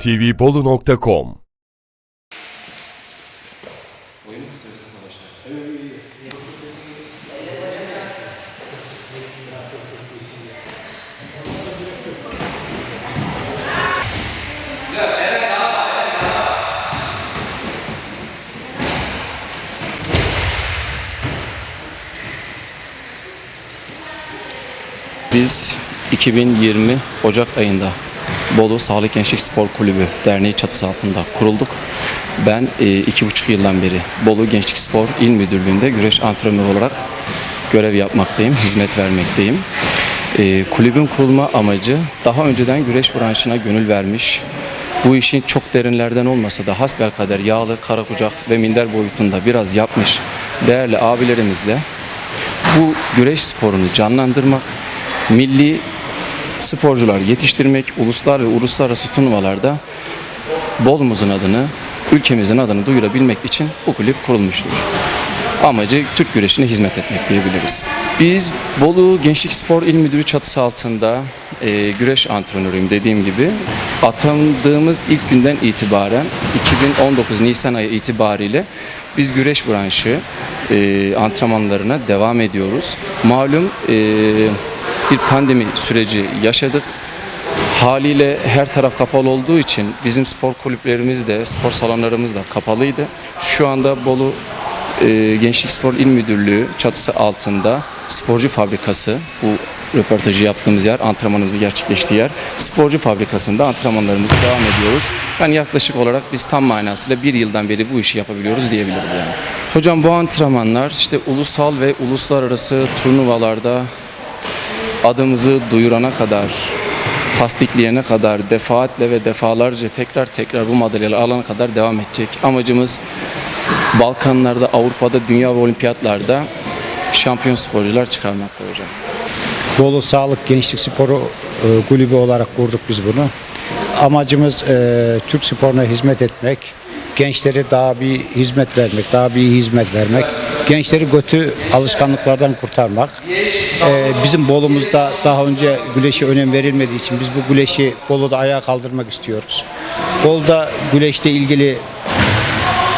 tvbolu.com Biz 2020 Ocak ayında Bolu Sağlık Gençlik Spor Kulübü Derneği çatısı altında kurulduk. Ben e, iki buçuk yıldan beri Bolu Gençlik Spor İl Müdürlüğü'nde güreş antrenörü olarak görev yapmaktayım, hizmet vermekteyim. E, kulübün kurulma amacı daha önceden güreş branşına gönül vermiş, bu işin çok derinlerden olmasa da hasbelkader yağlı, kara kucak ve minder boyutunda biraz yapmış değerli abilerimizle bu güreş sporunu canlandırmak, milli sporcular yetiştirmek, uluslar ve uluslararası turnuvalarda Bolumuzun adını, ülkemizin adını duyurabilmek için bu kulüp kurulmuştur. Amacı Türk güreşine hizmet etmek diyebiliriz. Biz Bolu Gençlik Spor İl Müdürü çatısı altında e, güreş antrenörüyüm dediğim gibi. Atandığımız ilk günden itibaren 2019 Nisan ayı itibariyle biz güreş branşı e, antrenmanlarına devam ediyoruz. Malum e, bir pandemi süreci yaşadık. Haliyle her taraf kapalı olduğu için bizim spor kulüplerimiz de, spor salonlarımız da kapalıydı. Şu anda Bolu e, Gençlik Spor İl Müdürlüğü çatısı altında sporcu fabrikası, bu röportajı yaptığımız yer, antrenmanımızı gerçekleştiği yer. Sporcu fabrikasında antrenmanlarımızı devam ediyoruz. Yani yaklaşık olarak biz tam manasıyla bir yıldan beri bu işi yapabiliyoruz diyebiliriz yani. Hocam bu antrenmanlar işte ulusal ve uluslararası turnuvalarda adımızı duyurana kadar, tasdikleyene kadar, defaatle ve defalarca tekrar tekrar bu madalyaları alana kadar devam edecek. Amacımız Balkanlarda, Avrupa'da, dünya ve olimpiyatlarda şampiyon sporcular çıkarmaktır hocam. Bolu Sağlık Gençlik Sporu e, kulübü olarak kurduk biz bunu. Amacımız e, Türk sporuna hizmet etmek, gençlere daha bir hizmet vermek, daha bir hizmet vermek, gençleri kötü alışkanlıklardan kurtarmak. E, bizim Bolu'muzda daha önce güleşe önem verilmediği için biz bu güleşi Bolu'da ayağa kaldırmak istiyoruz. Bolu'da güleşle ilgili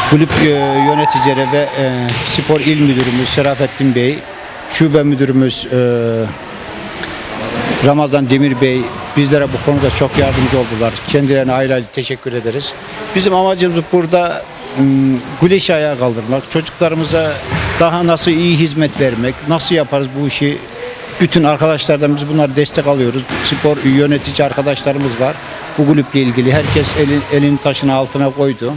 kulüp e, yöneticileri ve e, spor il müdürümüz Şerafettin Bey, şube müdürümüz e, Ramazan Demir Bey bizlere bu konuda çok yardımcı oldular. Kendilerine ayrı ayrı teşekkür ederiz. Bizim amacımız burada güneşi ayağa kaldırmak, çocuklarımıza daha nasıl iyi hizmet vermek, nasıl yaparız bu işi bütün arkadaşlardan biz bunlar destek alıyoruz. Spor yönetici arkadaşlarımız var. Bu kulüple ilgili herkes elin, elini taşın altına koydu.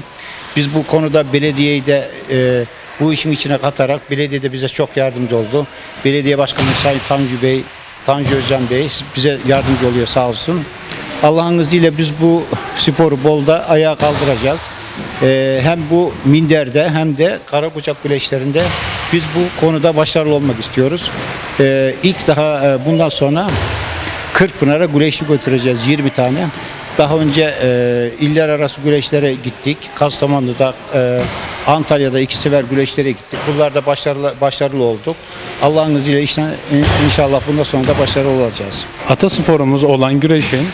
Biz bu konuda belediyeyi de e, bu işin içine katarak belediye de bize çok yardımcı oldu. Belediye Başkanı Sayın Tanju Bey, Tanju Özcan Bey bize yardımcı oluyor sağ olsun. Allah'ın izniyle biz bu sporu bolda ayağa kaldıracağız. E, hem bu minderde hem de kara bıçak güreşlerinde biz bu konuda başarılı olmak istiyoruz. E, ilk daha e, bundan sonra Kırkpınar'a güreşli götüreceğiz 20 tane. Daha önce e, iller arası güreşlere gittik. Kastamonu'da, e, Antalya'da iki sefer güreşlere gittik. Bunlarda başarılı, başarılı olduk. Allah'ın izniyle işte, inşallah bundan sonra da başarılı olacağız. Atasporumuz olan güreşin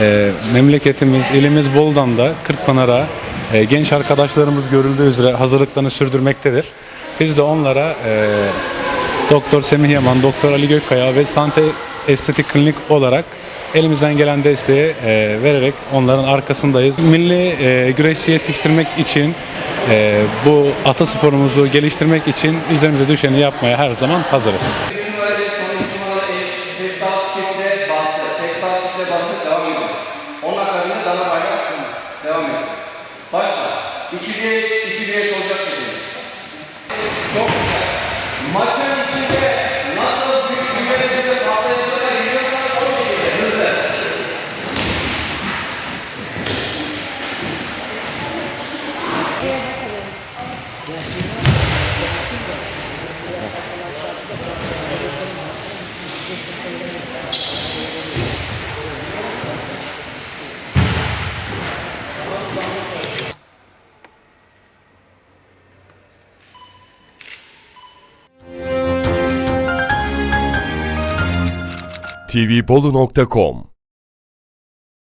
e, memleketimiz, ilimiz Bolu'dan da Kırkpınar'a e, genç arkadaşlarımız görüldüğü üzere hazırlıklarını sürdürmektedir. Biz de onlara e, Doktor Semih Yaman, Doktor Ali Gökkaya ve Sante Estetik Klinik olarak elimizden gelen desteği e, vererek onların arkasındayız. Milli e, güreşçi yetiştirmek için e, bu atasporumuzu geliştirmek için üzerimize düşeni yapmaya her zaman hazırız. Devam ediyoruz. Onun akabinde dana bayrak. Devam ediyoruz. Başla. 2-1, 2-1 olacak şimdi. Çok güzel. Maçın içinde nasıl güç güvenimize patlayıcılara giriyorsak o şekilde hızlı. tvbolu.com